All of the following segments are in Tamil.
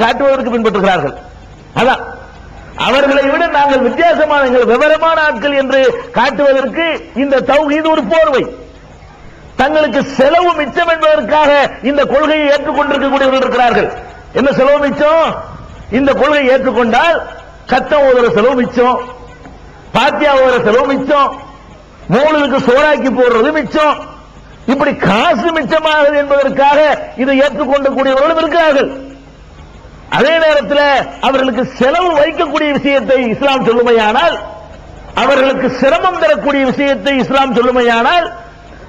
காட்டுவதற்கு பின்பற்றுகிறார்கள். அதான். அவர்களை விட நாங்கள் வித்தியாசமான எங்கள் விவரமான ஆட்கள் என்று காட்டுவதற்கு இந்த தௌஹீது ஒரு போர்வை. தங்களுக்கு செலவு மிச்சம் என்பதற்காக இந்த கொள்கையை ஏற்றுக்கொண்டிருக்கக்கூடியவர்கள் இருக்கிறார்கள். என்ன செலவு மிச்சம்? இந்த கொள்கையை ஏற்றுக்கொண்டால் கத்தம் ஓதுற செலவு மிச்சம் பாத்தியா ஓதுற செலவு மிச்சம் மூலனுக்கு சோறாக்கி போடுறது மிச்சம். இப்படி காசு மிச்சமாகுது என்பதற்காக இதை ஏற்றுக்கொண்டக்கூடியவர்களும் இருக்கிறார்கள். அதே நேரத்தில் அவர்களுக்கு செலவு வைக்கக்கூடிய விஷயத்தை இஸ்லாம் சொல்லுமையானால் அவர்களுக்கு சிரமம் தரக்கூடிய விஷயத்தை இஸ்லாம் சொல்லுமையானால்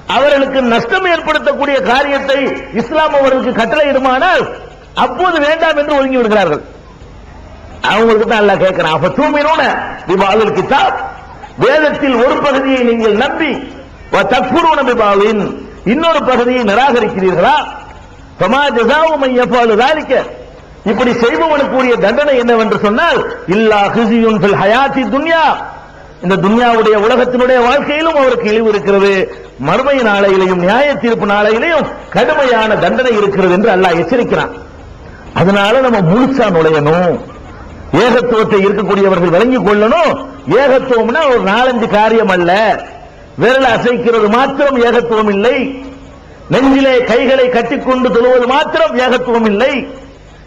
அவர்களுக்கு நஷ்டம் ஏற்படுத்தக்கூடிய காரியத்தை இஸ்லாம் அவர்களுக்கு கட்டளையிடுமானால் அப்போது வேண்டாம் என்று ஒதுங்கி விடுகிறார்கள். அவங்களுக்கு தான் எல்லாம் கேட்கிறான் அப்ப தூமினோன விவாதல் கிதாப்? வேதத்தில் ஒரு பகுதியை நீங்கள் நம்பி தற்பூர்வன விபாவின் இன்னொரு பகுதியை நிராகரிக்கிறீர்களா? பமா ஜசாவு தாரிக்க இப்படி செய்பவனுக்குரிய தண்டனை என்னவென்று சொன்னால் இல்லா ஹிசியுன் ஃபில் ஹயாத்தி துன்யா. இந்த துன்யாவுடைய உலகத்தினுடைய வாழ்க்கையிலும் அவருக்கு இழிவு இருக்கிறது. மறுமை நாளையிலையும் நியாய தீர்ப்பு நாளையிலையும் கடுமையான தண்டனை இருக்கிறது என்று அல்லாஹ் எச்சரிக்கிறான். அதனால நம்ம முழுசா நுழையணும். ஏகத்துவத்தை இருக்கக்கூடியவர்கள் விளங்கிக் கொள்ளணும். ஏகத்துவம்னா ஒரு நாலஞ்சு காரியம் அல்ல. விரல் அசைக்கிறது மாத்திரம் ஏகத்துவம் இல்லை. நெஞ்சிலே கைகளை கட்டிக்கொண்டு தொழுவது மாத்திரம் ஏகத்துவம் இல்லை.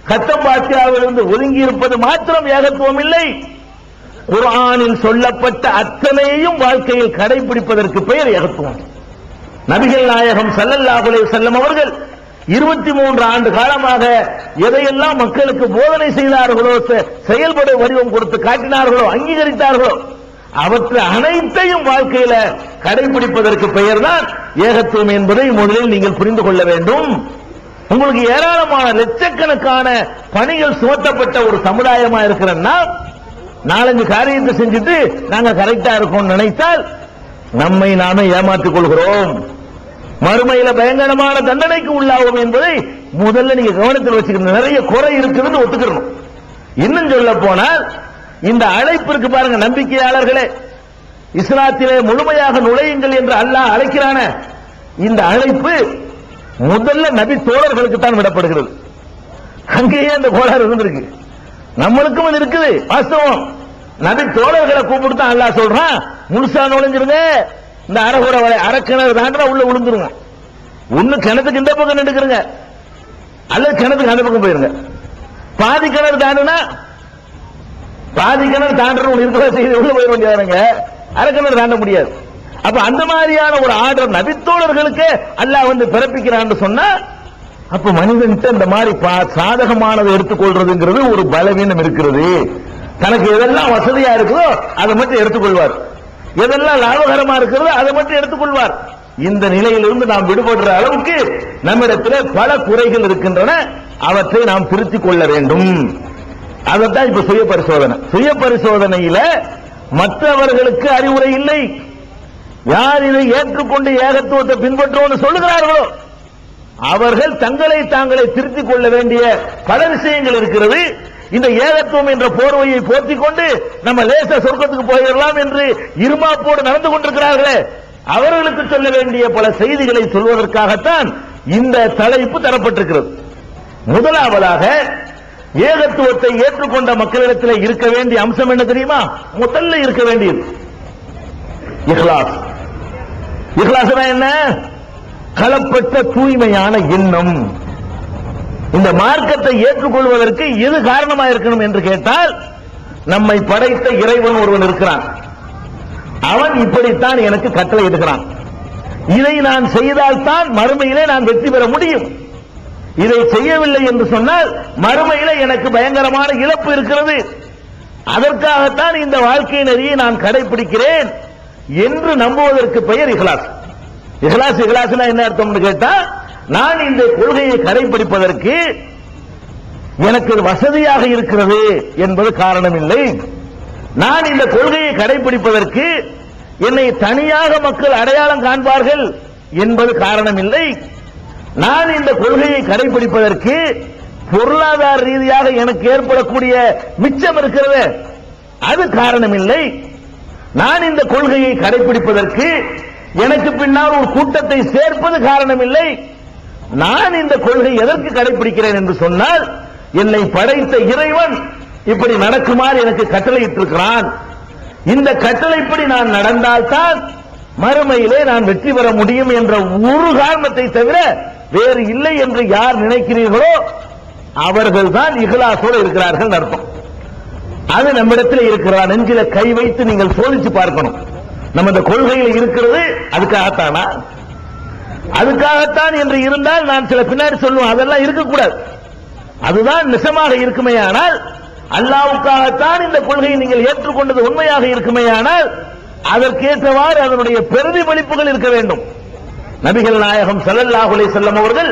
கத்தம்பாத்தியாவிலிருந்து ஒதுங்கி இருப்பது மாத்திரம் ஏகத்துவம் இல்லை குரானில் சொல்லப்பட்ட அத்தனையும் வாழ்க்கையில் கடைபிடிப்பதற்கு பெயர் ஏகத்துவம். நபிகள் நாயகம் சல்லல்லாஹுலே செல்லம் அவர்கள் இருபத்தி மூன்று ஆண்டு காலமாக எதையெல்லாம் மக்களுக்கு போதனை செய்தார்களோ செ- செயல்பட வடிவம் கொடுத்து காட்டினார்களோ அங்கீகரித்தார்களோ அவற்றை அனைத்தையும் வாழ்க்கையில கடைபிடிப்பதற்கு பெயர்தான் ஏகத்துவம் என்பதை முதலில் நீங்கள் புரிந்து கொள்ள வேண்டும். உங்களுக்கு ஏராளமான லட்சக்கணக்கான பணிகள் சுமத்தப்பட்ட ஒரு சமுதாயமா இருக்கிறன்னா நாலஞ்சு காரியத்தை செஞ்சுட்டு நாங்க கரெக்டா இருக்கோம் நினைத்தால் நம்மை நாமே ஏமாற்றிக் கொள்கிறோம். மறுமையில பயங்கரமான தண்டனைக்கு உள்ளாகும் என்பதை முதல்ல நீங்க கவனத்தில் வச்சுக்கணும். நிறைய குறை இருக்குதுன்னு ஒத்துக்கணும். இன்னும் சொல்ல போனால் இந்த அழைப்பிற்கு பாருங்க நம்பிக்கையாளர்களே. இஸ்லாத்திலே முழுமையாக நுழையுங்கள் என்று அல்லாஹ் அழைக்கிறான. இந்த அழைப்பு முதல்ல நபி தோழர்களுக்கு தான் விடப்படுகிறது. அங்கேயே அந்த கோளாறு இருந்திருக்கு. நம்மளுக்கும் அது இருக்குது. வாஸ்தவம். நபி தோழர்களை கூப்பிட்டு தான் அல்லாஹ் சொல்றான். முழுசா நுழைஞ்சிருங்க. இந்த அரைகுறை வரை அரைக்கிணறு தாண்டா உள்ள விழுந்துருங்க. ஒண்ணு கிணத்துக்கு இந்த பக்கம் நின்றுக்கிறங்க அல்லது கிணத்துக்கு அந்த பக்கம் போயிருங்க. பாதி கிணறு தாண்டுனா பாதி கிணறு தாண்டணும் இருக்கிற செய்து உள்ள போயிட வேண்டியதானுங்க. அரை கிணறு தாண்ட முடியாது. அப்ப அந்த மாதிரியான ஒரு ஆர்டர் நபித்தோழர்களுக்கு அல்லாஹ் வந்து பிறப்பிக்கிறான்னு சொன்னா அப்ப மனிதன்கிட்ட இந்த மாதிரி பா- சாதகமானதை எடுத்துக்கொள்றதுங்கிறது ஒரு பலவீனம் இருக்கிறது. தனக்கு எதெல்லாம் வசதியா இருக்குதோ அதை மட்டும் எடுத்துக்கொள்வார். எதெல்லாம் லாபகரமா இருக்கிறதோ அதை மட்டும் எடுத்துக்கொள்வார். இந்த நிலையிலிருந்து நாம் விடுபடுற அளவுக்கு நம்மிடத்தில் பல குறைகள் இருக்கின்றன. அவற்றை நாம் திருத்தி கொள்ள வேண்டும். அதைத்தான் இப்ப சுய பரிசோதனை சுய பரிசோதனையில மற்றவர்களுக்கு அறிவுரை இல்லை. யார் இதை ஏற்றுக்கொண்டு ஏகத்துவத்தை பின்பற்றுவோம்னு சொல்லுகிறார்களோ அவர்கள் தங்களை தாங்களை திருத்திக் கொள்ள வேண்டிய பல விஷயங்கள் இருக்கிறது. இந்த ஏகத்துவம் என்ற போர்வையை போர்த்திக் கொண்டு நம்ம லேச சொர்க்கத்துக்கு போயிடலாம் என்று இருமாப்போடு நடந்து கொண்டிருக்கிறார்களே. அவர்களுக்கு சொல்ல வேண்டிய பல செய்திகளை சொல்வதற்காகத்தான் இந்த தலைப்பு தரப்பட்டிருக்கிறது. முதலாவதாக ஏகத்துவத்தை ஏற்றுக்கொண்ட மக்களிடத்தில் இருக்க வேண்டிய அம்சம் என்ன தெரியுமா? முதல்ல இருக்க வேண்டியது. இஹ்லாஸ். இஹ்லாஸ்னா என்ன? கலப்பட்ட தூய்மையான எண்ணம். இந்த மார்க்கத்தை ஏற்றுக்கொள்வதற்கு எது காரணமா இருக்கணும் என்று கேட்டால் நம்மை படைத்த இறைவன் ஒருவன் இருக்கிறான். அவன் இப்படித்தான் எனக்கு கட்டளை எடுக்கிறான் இதை நான் செய்தால்தான் மறுமையிலே நான் வெற்றி பெற முடியும். இதை செய்யவில்லை என்று சொன்னால் மறுமையில எனக்கு பயங்கரமான இழப்பு இருக்கிறது. அதற்காகத்தான் இந்த வாழ்க்கை நெறியை நான் கடைபிடிக்கிறேன். என்று நம்புவதற்கு பெயர் இஹ்லாஸ். இஹ்லாஸ் இஹ்லாஸ்னா என்ன அர்த்தம்னு கேட்டா நான் இந்த கொள்கையை கடைபிடிப்பதற்கு எனக்கு வசதியாக இருக்கிறது என்பது காரணம் இல்லை நான் இந்த கொள்கையை கடைபிடிப்பதற்கு என்னை தனியாக மக்கள் அடையாளம் காண்பார்கள் என்பது காரணம் இல்லை நான் இந்த கொள்கையை கடைபிடிப்பதற்கு பொருளாதார ரீதியாக எனக்கு ஏற்படக்கூடிய மிச்சம் இருக்கிறது. அது காரணம் இல்லை நான் இந்த கொள்கையை கடைபிடிப்பதற்கு எனக்கு பின்னால் ஒரு கூட்டத்தை சேர்ப்பது காரணம் இல்லை நான் இந்த கொள்கை எதற்கு கடைபிடிக்கிறேன் என்று சொன்னால் என்னை படைத்த இறைவன் இப்படி நடக்குமாறு எனக்கு கட்டளையிட்டிருக்கிறான். இந்த கட்டளைப்படி நான் நடந்தால்தான் மறுமையிலே நான் வெற்றி பெற முடியும் என்ற ஒரு காரணத்தை தவிர வேறு இல்லை என்று யார் நினைக்கிறீர்களோ அவர்கள்தான் இகலாசோடு இருக்கிறார்கள் அர்த்தம். அது நம்மிடத்தில் இருக்கிறதா? நெஞ்சில கை வைத்து நீங்கள் சோதிச்சு பார்க்கணும். நம்ம இந்த கொள்கையில் இருக்கிறது அதுக்காகத்தானா? அதுக்காகத்தான் என்று இருந்தால் நான் சில பின்னாடி சொல்லுவேன். அதெல்லாம் இருக்கக்கூடாது. அதுதான் நிஜமாக இருக்குமேயானால் அல்லாவுக்காகத்தான் இந்த கொள்கையை நீங்கள் ஏற்றுக்கொண்டது உண்மையாக இருக்குமேயானால் அதற்கேற்றவாறு அதனுடைய பிரதிபலிப்புகள் இருக்க வேண்டும். நபிகள் நாயகம் ஸல்லல்லாஹு செல்லம் அவர்கள்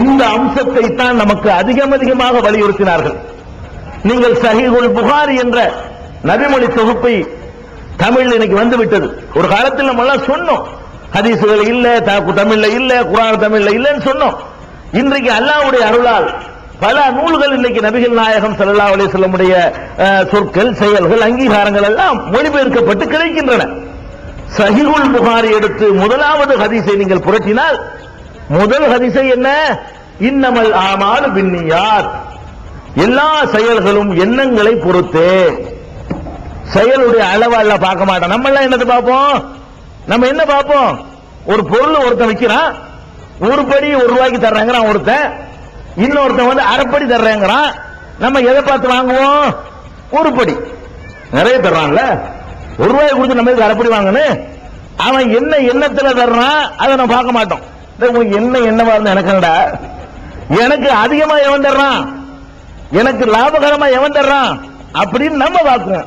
இந்த அம்சத்தை தான் நமக்கு அதிகம் அதிகமாக வலியுறுத்தினார்கள். நீங்கள் சஹீஹுல் புகாரி என்ற நபிமொழி தொகுப்பை தமிழ் இன்னைக்கு வந்து விட்டது ஒரு காலத்தில் நம்ம எல்லாம் சொன்னோம். ஹதீசுகள் இல்ல தமிழ்ல இல்ல குரான் தமிழ்ல இல்லன்னு சொன்னோம். இன்றைக்கு அல்லாஹ்வுடைய அருளால் பல நூல்கள் இன்னைக்கு நபிகள் நாயகம் ஸல்லல்லாஹு அலைஹி வஸல்லமுடைய அஹ், சொற்கள் செயல்கள் அங்கீகாரங்கள் எல்லாம் மொழிபெயர்க்கப்பட்டு கிடைக்கின்றன. சஹிகுல் புகாரி எடுத்து முதலாவது ஹதீஸை நீங்கள் புரட்டினால் முதல் ஹதீஸை என்ன? இன்னமல் ஆமால் பின்னியார். எல்லா செயல்களும் எண்ணங்களை பொறுத்து. செயலுடைய அளவு பார்க்க மாட்டோம் நம்ம எல்லாம் என்னது பார்ப்போம்? நம்ம என்ன பார்ப்போம்? ஒரு பொருள் ஒருத்தன் விற்கிறான் ஒரு படி ஒரு ரூபாய்க்கு தர்றாங்கிறான் ஒருத்தன். இன்னொருத்தன் வந்து அரைப்படி தர்றாங்கிறான். நம்ம எதை பார்த்து வாங்குவோம்? ஒரு படி. நிறைய தர்றான்ல. ஒரு ரூபாய் கொடுத்து நம்ம அரைப்படி வாங்கணும்? அவன் என்ன எண்ணத்துல தர்றான்? அதை நம்ம பார்க்க மாட்டோம். என்ன என்னவா இருந்தா எனக்கு எனக்கு அதிகமா எவன் தர்றான்? எனக்கு லாபகரமா எவன் தர்றான்? அப்படின்னு நம்ம பார்க்கணும்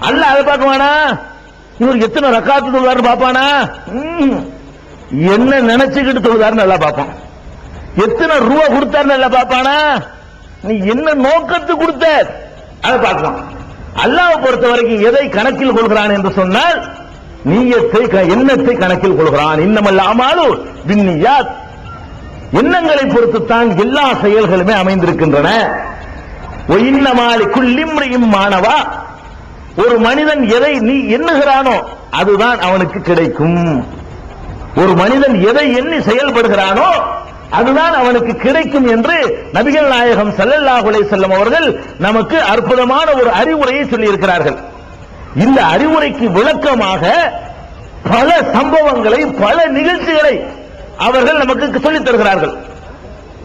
அல்ல அதை பார்க்குவானா? இவருக்கு இவர் எத்தனை ரக்காத்து தொழுதாரு பாப்பானா ம். என்ன நினைச்சுக்கிட்டு தொழுதாரு நல்லா பார்ப்பான். எத்தனை ரூபா கொடுத்தாரு நல்லா பார்ப்பானா? நீ என்ன நோக்கத்து கொடுத்த? அதை பார்க்கலாம் அல்லாவை பொறுத்த வரைக்கும் எதை கணக்கில் கொள்கிறான் என்று சொன்னால் நீயத்தை க- எண்ணத்தை கணக்கில் கொள்கிறான்? இன்னமல்லாமாலு பின்னியாத் எண்ணங்களை பொறுத்துத்தான் எல்லா செயல்களுமே அமைந்திருக்கின்றன. ஒயின்னமாலி மாணவா ஒரு மனிதன் எதை நீ எண்ணுகிறானோ அதுதான் அவனுக்கு கிடைக்கும். ஒரு மனிதன் எதை எண்ணி செயல்படுகிறானோ அதுதான் அவனுக்கு கிடைக்கும் என்று நபிகள் நாயகம் சல்லல்லாஹுலே செல்லும் அவர்கள் நமக்கு அற்புதமான ஒரு அறிவுரையை சொல்லியிருக்கிறார்கள். இந்த அறிவுரைக்கு விளக்கமாக பல சம்பவங்களை பல நிகழ்ச்சிகளை அவர்கள் நமக்கு சொல்லித் தருகிறார்கள்.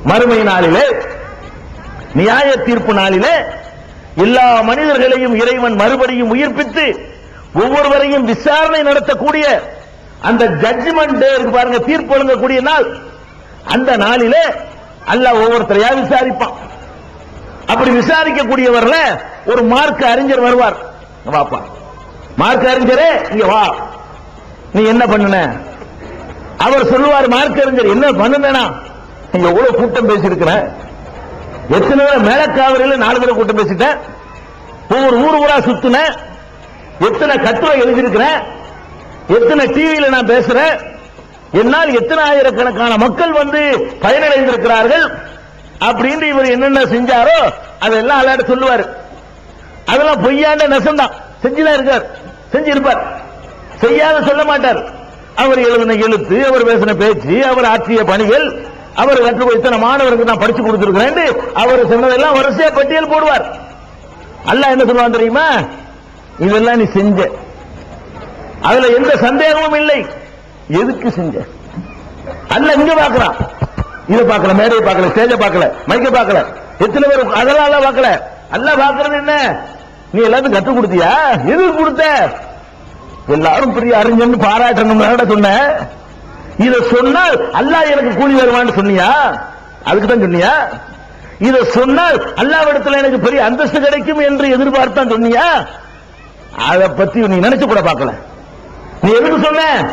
மறுமை நாளிலே நியாய தீர்ப்பு நாளிலே எல்லா மனிதர்களையும் இறைவன் மறுபடியும் உயிர்ப்பித்து ஒவ்வொருவரையும் விசாரணை நடத்தக்கூடிய அந்த ஜட்ஜ்மெண்ட் டே இருக்கு பாருங்க தீர்ப்பு வழங்கக்கூடிய நாள். அந்த நாளிலே அல்லாஹ் ஒவ்வொருத்தரையா விசாரிப்பான். அப்படி விசாரிக்கக்கூடியவர்ல ஒரு மார்க் அறிஞர் வருவார். வாப்பா. மார்க் அறிஞரே இங்க வா. நீ என்ன பண்ணுன? அவர் சொல்லுவார் மார்க்கறிஞர் என்ன பண்ணுனா நீங்க எவ்வளவு கூட்டம் பேசியிருக்கிறேன் எத்தனை பேர் மேலக்காவிரியில் நாலு பேரை கூட்டம் பேசிட்டேன் ஒவ்வொரு ஊர் ஊரா சுத்தினேன் எத்தனை கட்டுரை எழுதியிருக்கிறேன் எத்தனை டிவியில நான் பேசுறேன் என்னால் எத்தனை ஆயிரக்கணக்கான மக்கள் வந்து பயனடைந்திருக்கிறார்கள்? அப்படின்னு இவர் என்னென்ன செஞ்சாரோ அதெல்லாம் அல்லாட சொல்லுவார். அதெல்லாம் பொய்யாண்ட நெசம்தான். செஞ்சுதான் இருக்கார். செஞ்சிருப்பார். செய்யாத சொல்ல மாட்டார். அவர் எழுதின எழுத்து அவர் பேசின பேச்சு அவர் ஆற்றிய பணிகள் அவர் கற்றுக் இத்தனை மாணவருக்கு நான் படிச்சு கொடுத்திருக்கிறேன் அவர் சொன்னதெல்லாம் வரிசையா பட்டியல் போடுவார். அல்ல என்ன சொல்லுவான் தெரியுமா? இதெல்லாம் நீ செஞ்ச. அதுல எந்த சந்தேகமும் இல்லை. எதுக்கு செஞ்ச? அல்ல இங்க பாக்குறான் இதை பார்க்கல மேடையை பார்க்கல ஸ்டேஜ பார்க்கல மைக்க பார்க்கல. எத்தனை பேர் அதெல்லாம் பார்க்கல. அல்ல பாக்குறது என்ன? நீ எல்லாத்தையும் கற்றுக் கொடுத்தியா? எதுக்கு கொடுத்த? எல்லாரும் பெரிய அறிஞன்னு பாராட்டணும் சொன்ன? இத சொன்னால் அல்லாஹ் எனக்கு கூலி வருவான்னு சொன்னியா? அதுக்கு தான் சொன்னியா? இத சொன்னால் அல்லாவிடத்துல எனக்கு பெரிய அந்தஸ்து கிடைக்கும் என்று எதிர்பார்த்தான் சொன்னியா? அதை பத்தி நீ நினைச்சு கூட பார்க்கல. நீ எதுக்கு சொன்ன?